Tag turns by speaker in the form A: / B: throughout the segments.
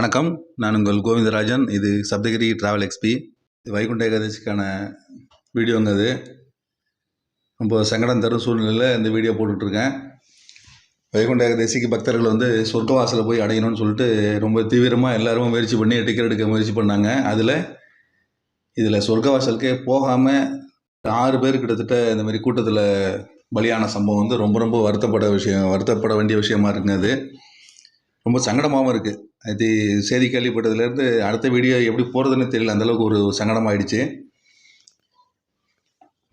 A: வணக்கம். நான் உங்கள் கோவிந்தராஜன். இது சப்தகிரி ட்ராவல் எக்ஸ்பி இது வைகுண்ட ஏகாதசிக்கான வீடியோங்க அது ரொம்ப சங்கடம் தரும் சூழ்நிலையில் இந்த வீடியோ போட்டுட்ருக்கேன். வைகுண்ட ஏகாதசிக்கு பக்தர்கள் வந்து சொர்க்கவாசலில் போய் அடையணும்னு சொல்லிட்டு ரொம்ப தீவிரமாக எல்லாரும் முயற்சி பண்ணி டிக்கெட் எடுக்க முயற்சி பண்ணாங்க. அதில் இதில் சொர்க்கவாசலுக்கே போகாமல் ஆறு பேர் கிட்டத்தட்ட இந்த மாதிரி கூட்டத்தில் பலியான சம்பவம் வந்து ரொம்ப ரொம்ப வருத்தப்பட விஷயம் வருத்தப்பட வேண்டிய விஷயமா இருக்குங்க அது. ரொம்ப சங்கடமாகவும் இருக்குது அது செய்தி கேள்விப்பட்டதுலேருந்து அடுத்த வீடியோ எப்படி போகிறதுன்னு தெரியல அந்தளவுக்கு ஒரு சங்கடம் ஆயிடுச்சு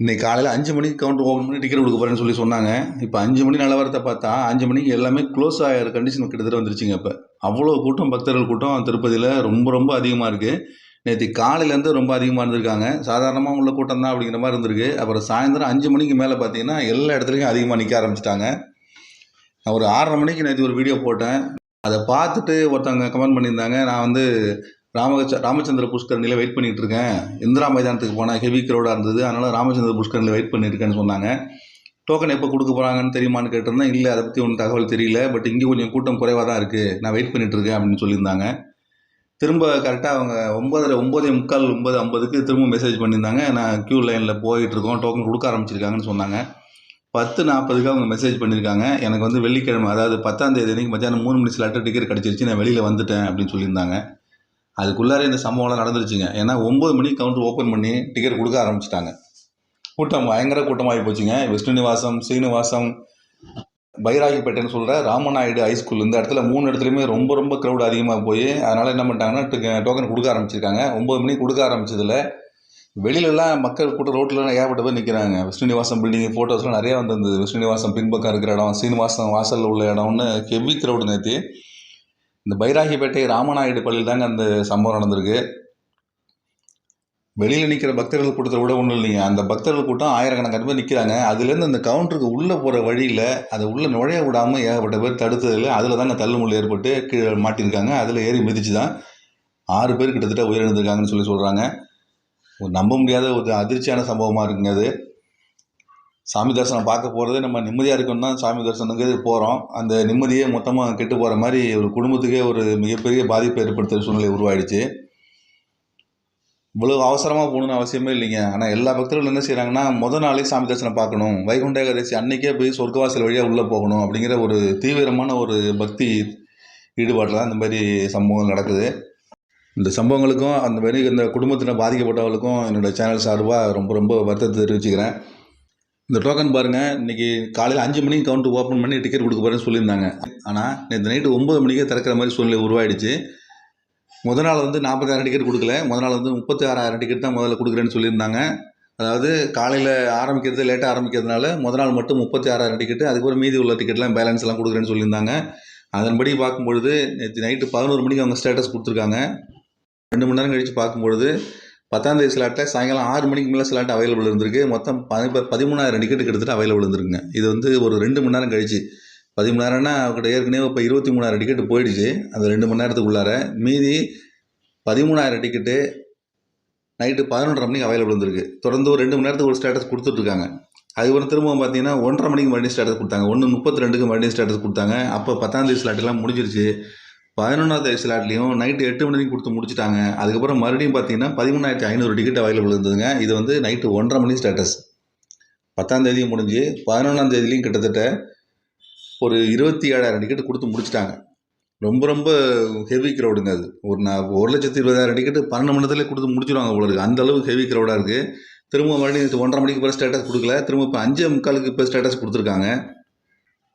A: இன்னைக்கு காலையில் அஞ்சு மணிக்கு கவுண்டர் ஓப்பன் பண்ணி டிக்கெட் கொடுக்க போகிறேன்னு சொல்லி சொன்னாங்க. இப்போ அஞ்சு மணி நிலவரத்தை பார்த்தா அஞ்சு மணிக்கு எல்லாமே க்ளோஸ் ஆகிற கண்டிஷன் கிட்டத்தட்ட வந்துருச்சுங்க இப்போ. அவ்வளோ கூட்டம் பக்தர்கள் கூட்டம் திருப்பதியில் ரொம்ப ரொம்ப அதிகமாக இருக்குது நேற்று காலையிலேருந்து ரொம்ப அதிகமாக இருந்திருக்காங்க. சாதாரணமாக உள்ள கூட்டம் தான் அப்படிங்கிற மாதிரி இருந்திருக்கு. அப்புறம் சாயந்தரம் அஞ்சு மணிக்கு மேலே பார்த்தீங்கன்னா எல்லா இடத்துலையும் அதிகமாக நிற்க ஆரம்பிச்சிட்டாங்க. நான் ஒரு ஆறரை மணிக்கு நேற்று ஒரு வீடியோ போட்டேன். அதை பார்த்துட்டு ஒருத்தவங்க கமெண்ட் பண்ணியிருந்தாங்க. நான் வந்து ராமச்ச ராமச்சந்திர புஷ்கரணியில் வெயிட் பண்ணிகிட்டு இருக்கேன். இந்திரா மைதானத்துக்கு போனால் ஹெவி க்ரௌடாக இருந்தது. அதனால் ராமச்சந்திர புஷ்கரணியில் வெயிட் பண்ணியிருக்கேன்னு சொன்னாங்க. டோக்கன் எப்போ கொடுக்க போகிறாங்கன்னு தெரியுமான்னு கேட்டிருந்தேன். இல்லை அதை பற்றி ஒன்றும் தகவல் தெரியல. பட் இங்கே கொஞ்சம் கூட்டம் குறைவாக தான் இருக்குது நான் வெயிட் பண்ணிகிட்டு இருக்கேன் அப்படின்னு சொல்லியிருந்தாங்க. திரும்ப கரெக்டாக அவங்க ஒம்பதரை ஒம்பதே முக்கால் ஒம்பது ஐம்பதுக்கு திரும்ப மெசேஜ் பண்ணியிருந்தாங்க. நான் க்யூ லைனில் போயிட்டுருக்கோம் டோக்கன் கொடுக்க ஆரம்பிச்சிருக்காங்கன்னு சொன்னாங்க. பத்து நாற்பதுக்கு அவங்க மெசேஜ் பண்ணியிருக்காங்க எனக்கு வந்து வெள்ளிக்கிழமை அதாவது பத்தாம் தேதி அன்னைக்கு மத்தியானம் மூணு மணி லெட்டர் டிக்கெட் கிடச்சிருச்சு நான் வெளியில் வந்துட்டேன் அப்படின்னு சொல்லியிருந்தாங்க. அதுக்குள்ளார இந்த சம்பவம்லாம் நடந்துருச்சுங்க. ஏன்னா ஒம்பது மணிக்கு கவுண்டர் ஓப்பன் பண்ணி டிக்கெட் கொடுக்க ஆரம்பிச்சிட்டாங்க. கூட்டம் பயங்கர கூட்டமாகி போச்சுங்க. விஷ்ணுநிவாசம் சீனிவாசம் பைராகிப்பேட்டைன்னு சொல்கிற ராமநாயுடு ஹைஸ்கூல் இந்த இடத்துல மூணு இடத்துலையுமே ரொம்ப ரொம்ப க்ரௌட் அதிகமாக போய் அதனால் என்ன பண்ணிட்டாங்கன்னா டோக்கன் கொடுக்க ஆரம்பிச்சிருக்காங்க. ஒம்பது மணிக்கு கொடுக்க ஆரம்பிச்சதில் வெளியிலலாம் மக்கள் கூட்டம் ரோட்டில் ஏகப்பட்ட பேர் நிற்கிறாங்க விஷ்ணுநிவாசம் பில்டிங் ஃபோட்டோஸ்லாம் நிறையா வந்திருந்தது. விஷ்ணுநிவாசம் பின்பக்கம் இருக்கிற இடம் சீனிவாசம் வாசலில் உள்ள இடம்னு ஹெவி க்ரௌடு நேற்று இந்த பைராகிப்பேட்டை ராமநாயுடு பள்ளியில் தாங்க அந்த சம்பவம் நடந்திருக்கு. வெளியில் நிற்கிற பக்தர்கள் கூட்டத்தை விட ஒன்றும் இல்லைங்க. அந்த பக்தர்கள் கூட்டம் ஆயிரக்கணக்கான பேர் நிற்கிறாங்க அதுலேருந்து அந்த கவுண்டருக்கு உள்ளே போகிற வழியில் அதை உள்ளே நுழைய விடாமல் ஏகப்பட்ட பேர் தடுத்ததில் அதில் தாங்க தள்ளுமுள்ள ஏற்பட்டு கீழே மாட்டியிருக்காங்க. அதில் ஏறி மிதிச்சு தான் ஆறு பேர் கிட்டத்தட்ட உயிரிழந்திருக்காங்கன்னு சொல்லி சொல்கிறாங்க நம்ப முடியாத ஒரு அதிர்ச்சியான சம்பவமாக இருக்குங்க அது. சாமி தரிசனம் பார்க்க போகிறதே நம்ம நிம்மதியாக இருக்கணும் தான் சாமி தரிசனங்கிறது போகிறோம் அந்த நிம்மதியே மொத்தமாக கெட்டு போகிற மாதிரி ஒரு குடும்பத்துக்கே ஒரு மிகப்பெரிய பாதிப்பை ஏற்படுத்துகிற சூழ்நிலை உருவாயிடுச்சு. இவ்வளோ அவசரமாக போகணுன்னு அவசியமே இல்லைங்க. ஆனால் எல்லா பக்தர்களும் என்ன செய்கிறாங்கன்னா முத நாளே சாமி தரிசனம் பார்க்கணும். வைகுண்ட ஏகாதசி அன்னைக்கே போய் சொர்க்கவாசல் வழியாக உள்ளே போகணும் அப்படிங்கிற ஒரு தீவிரமான ஒரு பக்தி ஈடுபாட்டில் தான் இந்த மாதிரி சம்பவங்கள் நடக்குது. இந்த சம்பவங்களுக்கும் அந்த மாதிரி இந்த குடும்பத்தில் பாதிக்கப்பட்டவர்களுக்கும் என்னோடய சேனல் சார்பாக ரொம்ப ரொம்ப வருத்தத்தை தெரிவிச்சுக்கிறேன். இந்த டோக்கன் பாருங்கள் இன்றைக்கி காலையில் அஞ்சு மணிக்கு கவுண்டர் ஓப்பன் பண்ணி டிக்கெட் கொடுக்க போகிறேன்னு சொல்லியிருந்தாங்க. ஆனால் நேற்று நைட்டு ஒம்பது மணிக்கே திறக்கிற மாதிரி சூழ்நிலை உருவாயிடுச்சு. முத நாள் வந்து நாற்பதாயிரம் டிக்கெட் கொடுக்கல. முத நாள் வந்து முப்பத்தி ஆறாயிரம் டிக்கெட் தான் முதல்ல கொடுக்குறேன்னு சொல்லியிருந்தாங்க. அதாவது காலையில் ஆரம்பிக்கிறது லேட்டாக ஆரம்பிக்கிறதுனால முத நாள் மட்டும் முப்பத்தி ஆறாயிரம் டிக்கெட்டு அதுக்கப்புறம் மீதி உள்ள டிக்கெட்லாம் பேலன்ஸ் எல்லாம் கொடுக்குறேன்னு சொல்லியிருந்தாங்க. அதன்படி பார்க்கும்பொழுது நேற்று நைட்டு பதினோரு மணிக்கு அவங்க ஸ்டேட்டஸ் கொடுத்துருக்காங்க. ரெண்டு மணி நேரம் கழித்து பார்க்கும்பொழுது பத்தாம் தேதி ஸ்லாட்டில் சாயங்காலம் ஆறு மணிக்கு மேலே ஸ்லாட் அவைலபிள் இருந்திருக்கு. மொத்தம் பதிமூணாயிரம் டிக்கெட் கிட்டத்தட்ட அவைலபிள் இருந்திருக்குங்க. இது வந்து ஒரு ரெண்டு மணி நேரம் கழிச்சு. பதிமூணாயிரம்னா அவர்கிட்ட ஏற்கனவே இப்போ இருபத்தி மூணாயிரம் டிக்கெட் போயிடுச்சு. அந்த ரெண்டு மணி நேரத்துக்குள்ளார மீதி பதிமூணாயிரம் டிக்கெட்டு நைட்டு பதினொன்றரை மணிக்கு அவைலபிள் இருந்திருக்கு. தொடர்ந்து ஒரு ரெண்டு மணி நேரத்துக்கு ஒரு ஸ்டேட்டஸ் கொடுத்துட்ருக்காங்க அதுக்கப்புறம் திரும்பவும் பார்த்தீங்கன்னா ஒன்றரை மணிக்கு மறுபடியும் ஸ்டேட்டஸ் கொடுத்தாங்க. ஒன்று முப்பத்தி ரெண்டுக்கு மறுபடியும் ஸ்டேட்டஸ் கொடுத்தாங்க. அப்போ பத்தாம் தேதி ஸ்லாட்டெல்லாம் முடிஞ்சிருச்சு. பதினொன்றாவது ஸ்லாட்லேயும் நைட்டு எட்டு மணிக்கு கொடுத்து முடிச்சிட்டாங்க. அதுக்கப்புறம் மறுபடியும் பார்த்தீங்கன்னா பதிமூணாயிரத்தி ஐநூறு டிக்கெட் அவைலபிள் இருந்ததுங்க. இது வந்து நைட்டு ஒன்றரை மணி ஸ்டேட்டஸ் பத்தாம் தேதியும் முடிஞ்சு பதினொன்றாம் தேதியிலையும் கிட்டத்தட்ட ஒரு இருபத்தி ஏழாயிரம் டிக்கெட் கொடுத்து முடிச்சிட்டாங்க. ரொம்ப ரொம்ப ஹெவி க்ரௌடுங்க அது. ஒரு நான் ஒரு லட்சத்தி இருபதாயிரம் டிக்கெட்டு பன்னெண்டு மணி நேரத்தில் கொடுத்து முடிச்சிருவாங்க போல இருக்குது அந்த அளவுக்கு ஹெவி க்ரௌடாக இருக்குது திரும்ப மறுபடியும் ஒன்றரை மணிக்கு பிறகு ஸ்டேட்டஸ் கொடுக்கல. திரும்ப இப்போ அஞ்சே முக்காலுக்கு இப்போ ஸ்டேட்டஸ் கொடுத்துருக்காங்க.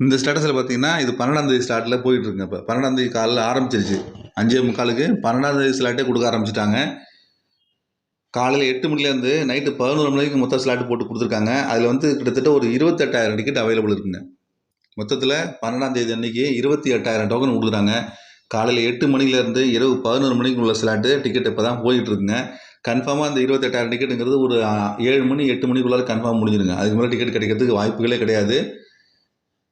A: இந்த ஸ்டேட்டஸில் பார்த்தீங்கன்னா இது பன்னெண்டாம் தேதி ஸ்லாட்டில் போயிட்டு இப்போ. பன்னெண்டாம் தேதி காலையில் ஆரம்பிச்சிருச்சு. அஞ்சே முக்காலுக்கு பன்னெண்டாம் தேதி ஸ்லாட்டே கொடுக்க ஆரம்பிச்சிட்டாங்க. காலையில் எட்டு மணிலேருந்து நைட்டு பதினோரு மணிக்கு மொத்தம் ஸ்லாட் போட்டு கொடுத்துருக்காங்க. அதில் வந்து கிட்டத்தட்ட ஒரு இருபத்தெட்டாயிரம் டிக்கெட் அவைலபிள் இருக்குங்க. மொத்தத்தில் பன்னெண்டாம் தேதி இருபத்தி எட்டாயிரம் டோக்கன் கொடுக்குறாங்க காலையில் எட்டு மணிலேருந்து இரவு பதினோரு மணிக்கு உள்ள ஸ்லாட்டு டிக்கெட் இப்போ தான் போயிட்டுருக்குங்க கன்ஃபார்மாக அந்த இருபத்தெட்டாயிரம் டிக்கெட்டுங்கிறது ஒரு ஏழு மணி எட்டு மணிக்குள்ளார கன்ஃபார்ம் முடிஞ்சிருங்க. அதுக்கு மேலே டிக்கெட் கிடைக்கிறதுக்கு வாய்ப்புகளே கிடையாது.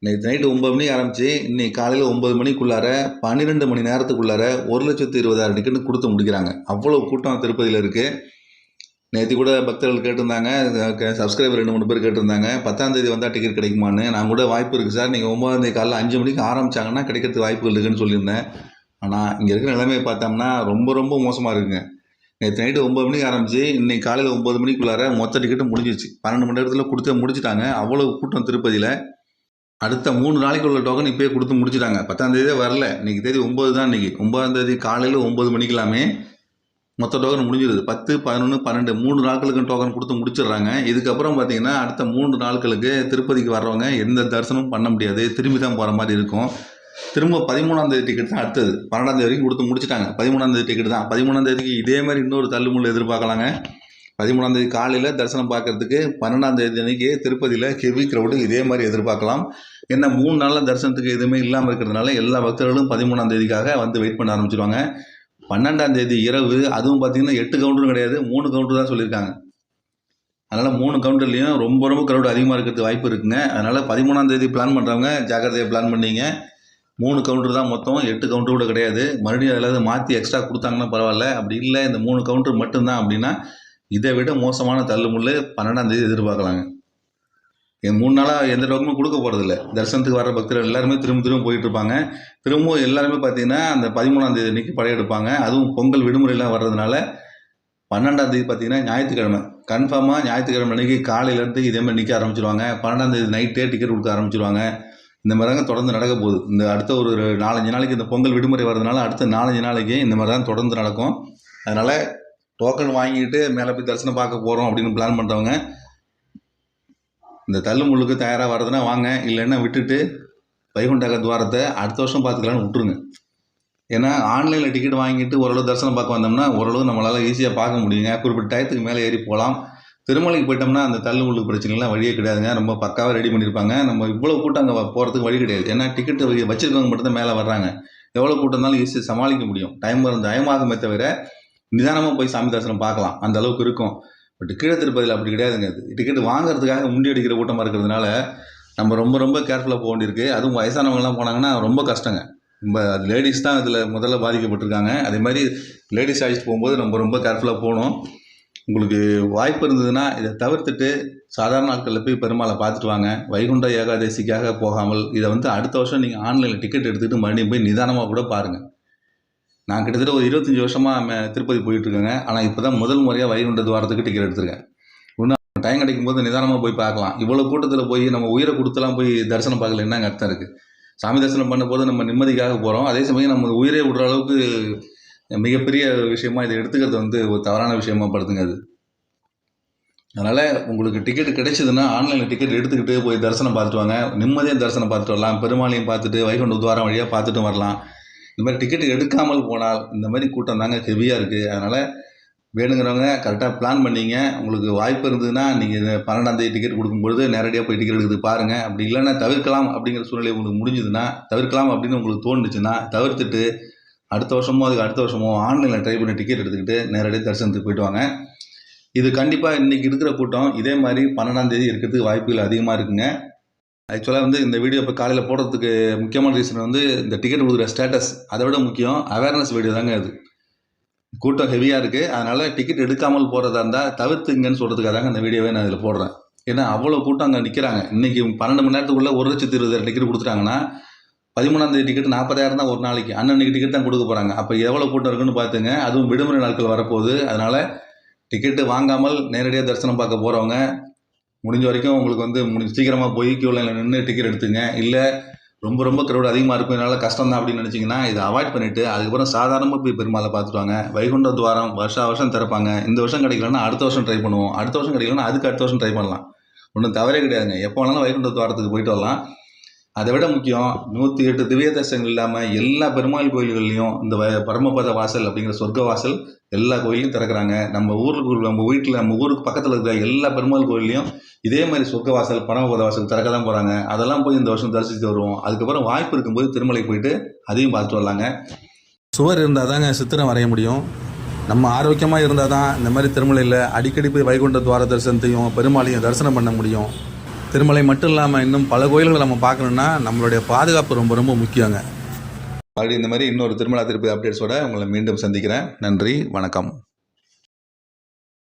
A: நேற்று நைட்டு ஒம்பது மணி ஆரம்பித்து இன்னைக்கு காலையில் ஒம்பது மணிக்குள்ளார பன்னிரெண்டு மணி நேரத்துக்குள்ளார ஒரு லட்சத்து இருபதாயிரம் டிக்கெட்டு கொடுத்து முடிக்கிறாங்க. அவ்வளோ கூட்டம் திருப்பதியில் இருக்குது நேற்று கூட பக்தர்கள் கேட்டிருந்தாங்க சப்ஸ்கிரைபர் ரெண்டு மூணு பேர் கேட்டிருந்தாங்க பத்தாம் தேதி வந்தால் டிக்கெட் கிடைக்குமான்னு. நான் கூட வாய்ப்பு இருக்குது சார். நீங்கள் ஒம்பதாம் தேதி அஞ்சு மணிக்கு ஆரம்பிச்சாங்கன்னா கிடைக்கிறதுக்கு வாய்ப்புகள் இருக்குன்னு சொல்லியிருந்தேன். ஆனால் இங்கே இருக்கிற நிலைமையை பார்த்தோம்னா ரொம்ப ரொம்ப மோசமாக இருக்குங்க. நேற்று நைட்டு ஒம்பது மணிக்கு ஆரம்பிச்சு இன்னைக்கு காலையில் ஒம்பது மணிக்குள்ளார மொத்த டிக்கெட்டும் முடிஞ்சிருச்சு. பன்னெண்டு மணி நேரத்தில் கொடுத்து முடிச்சிட்டாங்க. அவ்வளோ கூட்டம் திருப்பதியில். அடுத்த மூணு நாளைக்கு உள்ள டோக்கன் இப்போயே கொடுத்து முடிச்சிட்டாங்க. பத்தாம் தேதியே வரல. இன்னைக்கு தேதி ஒம்பது தான் இன்னைக்கு. ஒன்பதாம் தேதி காலையில் ஒம்பது மணிக்கெல்லாமே மொத்த டோக்கன் முடிஞ்சிருது. பத்து பதினொன்று பன்னெண்டு மூணு நாட்களுக்கு டோக்கன் கொடுத்து முடிச்சிடுறாங்க. இதுக்கப்புறம் பார்த்தீங்கன்னா அடுத்த மூன்று நாட்களுக்கு திருப்பதிக்கு வர்றவங்க எந்த தரிசனமும் பண்ண முடியாது. திரும்பி தான் போகிற மாதிரி இருக்கும். திரும்ப பதிமூணாம் தேதி டிக்கெட் தான் அடுத்தது. பன்னெண்டாம் தேதி வரைக்கும் கொடுத்து முடிச்சிட்டாங்க. பதிமூணாம் தேதி டிக்கெட் தான். பதிமூணாம் தேதிக்கு இதே மாதிரி இன்னொரு தள்ளுமுள்ள எதிர்பார்க்கலாங்க. பதிமூணாம் தேதி காலையில் தரிசனம் பார்க்கறதுக்கு பன்னெண்டாம் தேதி அன்னைக்கு திருப்பதியில் ஹெவி க்ரௌடு இதே மாதிரி எதிர்பார்க்கலாம். ஏன்னா மூணு நாளில் தரிசனத்துக்கு எதுவுமே இல்லாமல் இருக்கிறதுனால எல்லா பக்தர்களும் பதிமூணாம் தேதிக்காக வந்து வெயிட் பண்ண ஆரம்பிச்சிருவாங்க. பன்னெண்டாம் தேதி இரவு அதுவும் பார்த்தீங்கன்னா எட்டு கவுண்டரும் கிடையாது மூணு கவுண்டர் தான் சொல்லியிருக்காங்க. அதனால் மூணு கவுண்டர்லேயும் ரொம்ப ரொம்ப க்ரௌடு அதிகமாக இருக்கிறதுக்கு வாய்ப்பு இருக்குங்க. அதனால் பதிமூணாம் தேதி பிளான் பண்ணுறவங்க ஜாக்கிரதையாக பிளான் பண்ணீங்க. மூணு கவுண்டர் தான் மொத்தம் எட்டு கவுண்டர் கூட கிடையாது. மறுபடியும் அதில் மாற்றி எக்ஸ்ட்ரா கொடுத்தாங்கன்னா பரவாயில்ல. அப்படி இல்லை இந்த மூணு கவுண்டர் மட்டும்தான் அப்படின்னா இதை விட மோசமான தள்ளுமுள்ளு பன்னெண்டாம் தேதி எதிர்பார்க்கலாங்க. என் மூணு நாளாக எந்த டோக்கனும் கொடுக்க போகிறதில்ல தரிசனத்துக்கு வர பக்தர்கள் எல்லாருமே திரும்ப திரும்ப போயிட்டு இருப்பாங்க திரும்பவும் எல்லாருமே பார்த்தீங்கன்னா அந்த பதிமூணாம் தேதி அன்னைக்கு படையெடுப்பாங்க அதுவும் பொங்கல் விடுமுறையெல்லாம் வர்றதுனால பன்னெண்டாம் தேதி பார்த்தீங்கன்னா ஞாயிற்றுக்கிழமை. கன்ஃபார்மாக ஞாயிற்றுக்கிழமை அன்னைக்கு காலையிலேருந்து இதே மாதிரி நிற்க ஆரம்பிச்சிருவாங்க. பன்னெண்டாம் தேதி நைட்டே டிக்கெட் கொடுக்க ஆரம்பிச்சிருவாங்க. இந்த மாதிரி தாங்க தொடர்ந்து நடக்க போகுது. இந்த அடுத்த ஒரு ஒரு நாலஞ்சு நாளைக்கு இந்த பொங்கல் விடுமுறை வர்றதுனால அடுத்த நாலஞ்சு நாளைக்கு இந்த மாதிரி தான் தொடர்ந்து நடக்கும். அதனால் டோக்கன் வாங்கிட்டு மேலே போய் தரிசனம் பார்க்க போகிறோம் அப்படின்னு பிளான் பண்ணுறவங்க இந்த தள்ளு முள்ளுக்கு தயாராக வர்றதுன்னா வாங்க இல்லைன்னா விட்டுட்டு வைகுண்டக துவாரத்தை அடுத்த வருஷம் பார்த்துக்கலான்னு விட்டுருங்க. ஏன்னா ஆன்லைனில் டிக்கெட் வாங்கிட்டு ஓரளவு தரிசனம் பார்க்க வந்தோம்னா ஓரளவு நம்மளால் ஈஸியாக பார்க்க முடியுங்க. குறிப்பிட்ட டயத்துக்கு மேலே ஏறி போகலாம். திருமலைக்கு போயிட்டோம்னா அந்த தள்ளு தள்ளுமுள்ளு பிரச்சனைலாம் வழியே கிடையாதுங்க. ரொம்ப பக்காவாக ரெடி பண்ணியிருப்பாங்க. நம்ம இவ்வளோ கூட்டம் அங்கே போகிறதுக்கு வழி கிடையாது. ஏன்னா டிக்கெட் வச்சிருக்கவங்க மட்டும் தான் மேலே வர்றாங்க. எவ்வளோ கூட்டம் இருந்தாலும் ஈஸியாக சமாளிக்க முடியும். டைம் வரும் தயமாகுமே தவிர நிதானமாக போய் சாமி தரிசனம் பார்க்கலாம். அந்த அளவுக்கு இருக்கும். பட் கீழே திருப்பதியில் அப்படி கிடையாதுங்க. அது டிக்கெட் வாங்குறதுக்காக முண்டி அடிக்கிற கூட்டமாக இருக்கிறதுனால நம்ம ரொம்ப ரொம்ப கேர்ஃபுல்லாக போக வேண்டியிருக்கு. அதுவும் வயசானவங்கலாம் போனாங்கன்னா ரொம்ப கஷ்டங்க. ரொம்ப அது லேடிஸ் தான் இதில் முதல்ல பாதிக்கப்பட்டிருக்காங்க. அதே மாதிரி லேடிஸ் அழைச்சிட்டு போகும்போது நம்ம ரொம்ப கேர்ஃபுல்லாக போகணும். உங்களுக்கு வாய்ப்பு இருந்ததுன்னா இதை தவிர்த்துட்டு சாதாரண நாட்களில் போய் பெருமாளை பார்த்துட்டு வாங்க. வைகுண்ட ஏகாதசிக்காக போகாமல் இதை வந்து அடுத்த வருஷம் நீங்கள் ஆன்லைனில் டிக்கெட் எடுத்துகிட்டு மறுபடியும் போய் நிதானமாக கூட பாருங்கள் நான் கிட்டத்தட்ட ஒரு இருபத்தஞ்சி வருஷமாக திருப்பதி போயிட்டுருக்கேங்க. ஆனால் இப்போ தான் முதல் முறையாக வைகுண்ட துவாரத்துக்கு டிக்கெட் எடுத்திருக்கேன். இன்னும் டைம் கிடைக்கும் போது நிதானமாக போய் பார்க்கலாம். இவ்வளோ கூட்டத்தில் போய் நம்ம உயிரை கொடுத்துலாம் போய் தரிசனம் பார்க்கல என்னங்க அர்த்தம் இருக்குது சாமி தரிசனம் பண்ணும்போது நம்ம நிம்மதிக்காக போகிறோம் அதே சமயம் நம்ம உயிரை விடுற அளவுக்கு மிகப்பெரிய விஷயமா இதை எடுத்துக்கிறது வந்து ஒரு தவறான விஷயமா படுத்துங்க அது. அதனால் உங்களுக்கு டிக்கெட் கிடைச்சதுன்னா ஆன்லைனில் டிக்கெட் எடுத்துக்கிட்டு போய் தரிசனம் பார்த்துட்டு வாங்க. நிம்மதியாக தரிசனம் பார்த்துட்டு வரலாம். பெருமாளையும் பார்த்துட்டு வைகுண்ட துவாரம் வழியாக பார்த்துட்டு வரலாம். இந்த மாதிரி டிக்கெட் எடுக்காமல் போனால் இந்த மாதிரி கூட்டம் தாங்க ஹெவியாக இருக்குது அதனால் வேணுங்கிறவங்க கரெக்டாக பிளான் பண்ணிங்க. உங்களுக்கு வாய்ப்பு இருந்ததுன்னா நீங்கள் பன்னெண்டாந்தேதி டிக்கெட் கொடுக்கும்பொழுது நேரடியாக போய் டிக்கெட் எடுத்து பாருங்கள் அப்படி இல்லைன்னா தவிர்க்கலாம் அப்படிங்கிற சூழ்நிலை உங்களுக்கு முடிஞ்சதுன்னா தவிர்க்கலாம் அப்படின்னு உங்களுக்கு தோணுச்சுன்னா தவிர்த்துட்டு அடுத்த வருஷமோ அதுக்கு அடுத்த வருஷமோ ஆன்லைனில் ட்ரை பண்ணி டிக்கெட் எடுத்துக்கிட்டு நேரடியாக தரிசனத்துக்கு போயிட்டு வாங்க. இது கண்டிப்பாக இன்றைக்கி இருக்கிற கூட்டம் இதே மாதிரி பன்னெண்டாந்தேதி இருக்கிறதுக்கு வாய்ப்புகள் அதிகமாக இருக்குங்க. ஆக்சுவலாக வந்து இந்த வீடியோ இப்போ காலையில் போடுறதுக்கு முக்கியமான ரீசன் வந்து இந்த டிக்கெட் கொடுக்குற ஸ்டேட்டஸ் அதை விட முக்கியம் அவேர்னஸ் வீடியோ தாங்க அது. கூட்டம் ஹெவியாக இருக்குது அதனால் டிக்கெட் எடுக்காமல் போகிறதா இருந்தால் தவிர்த்துங்கன்னு சொல்கிறதுக்காக தாங்க அந்த வீடியோவை நான் இதில் போடுறேன். ஏன்னா அவ்வளோ கூட்டம் அங்கே நிற்கிறாங்க இன்றைக்கி பன்னெண்டு மணி நேரத்துக்குள்ளே ஒரு லட்சத்தி இருபதாயிரம் டிக்கெட் கொடுத்துட்டாங்கன்னா பதிமூணாந்தேதி டிக்கெட் நாற்பதாயிரம் தான் ஒரு நாளைக்கு. அன்னன்னைக்கு டிக்கெட் தான் கொடுக்க போகிறாங்க அப்போ எவ்வளோ கூட்டம் இருக்குன்னு பார்த்துங்க. அதுவும் விடுமுறை நாட்கள் வரப்போகுது. அதனால் டிக்கெட்டு வாங்காமல் நேரடியாக தரிசனம் பார்க்க போகிறவங்க முடிஞ்ச வரைக்கும் உங்களுக்கு வந்து முடிஞ்ச சீக்கிரமாக போய் க்யூவில் நின்று டிக்கெட் எடுத்துங்க. இல்லை ரொம்ப ரொம்ப க்ரௌட் அதிகமாக இருக்கும் இதனால் கஷ்டம் தான் அப்படின்னு நினச்சிங்கன்னா இதை அவாய்ட் பண்ணிவிட்டு அதுக்கப்புறம் சாதாரணமாக போய் பெருமாளை பார்த்துட்டு வாங்க. வைகுண்ட துவாரம் வருஷா வருஷம் திறப்பாங்க. இந்த வருஷம் கிடைக்கலன்னா அடுத்த வருஷம் ட்ரை பண்ணுவோம். அடுத்த வருஷம் கிடைக்கலன்னா அதுக்கு அடுத்த வருஷம் ட்ரை பண்ணலாம். ஒன்றும் தவறே கிடையாதுங்க. எப்போ வேணாலும் வைகுண்ட துவாரத்துக்கு போயிட்டு வரலாம். அதை விட முக்கியம் நூற்றி எட்டு திவ்ய தசங்கள் இல்லாமல் எல்லா பெருமாள் கோயில்கள்லையும் இந்த வ பரமபத வாசல் அப்படிங்கிற சொர்க்க வாசல் எல்லா கோயிலையும் திறக்கிறாங்க. நம்ம ஊருக்கு நம்ம வீட்டில் நம்ம ஊருக்கு பக்கத்தில் இருக்கிற எல்லா பெருமாள் கோயில்லையும் இதே மாதிரி சொர்க்க வாசல் பரமபத வாசல் திறக்க தான் போகிறாங்க அதெல்லாம் போய் இந்த வருஷம் தரிசித்து வருவோம். அதுக்கப்புறம் வாய்ப்பு இருக்கும்போது திருமலை போயிட்டு அதையும் பார்த்துட்டு வரலாங்க.
B: சுவர் இருந்தால் தாங்க சித்திரம் வரைய முடியும். நம்ம ஆரோக்கியமாக இருந்தால் தான் இந்த மாதிரி திருமலையில் அடிக்கடி போய் வைகுண்ட துவார தரிசனத்தையும் பெருமாளையும் தரிசனம் பண்ண முடியும். திருமலை மட்டும் இல்லாமல் இன்னும் பல கோயில்களை நம்ம பார்க்கணுன்னா நம்மளுடைய பாதுகாப்பு ரொம்ப ரொம்ப முக்கியங்க.
A: மறுபடியும் இந்த மாதிரி இன்னொரு திருமலா திருப்பதி அப்டேட்ஸோட உங்களை மீண்டும் சந்திக்கிறேன். நன்றி வணக்கம்.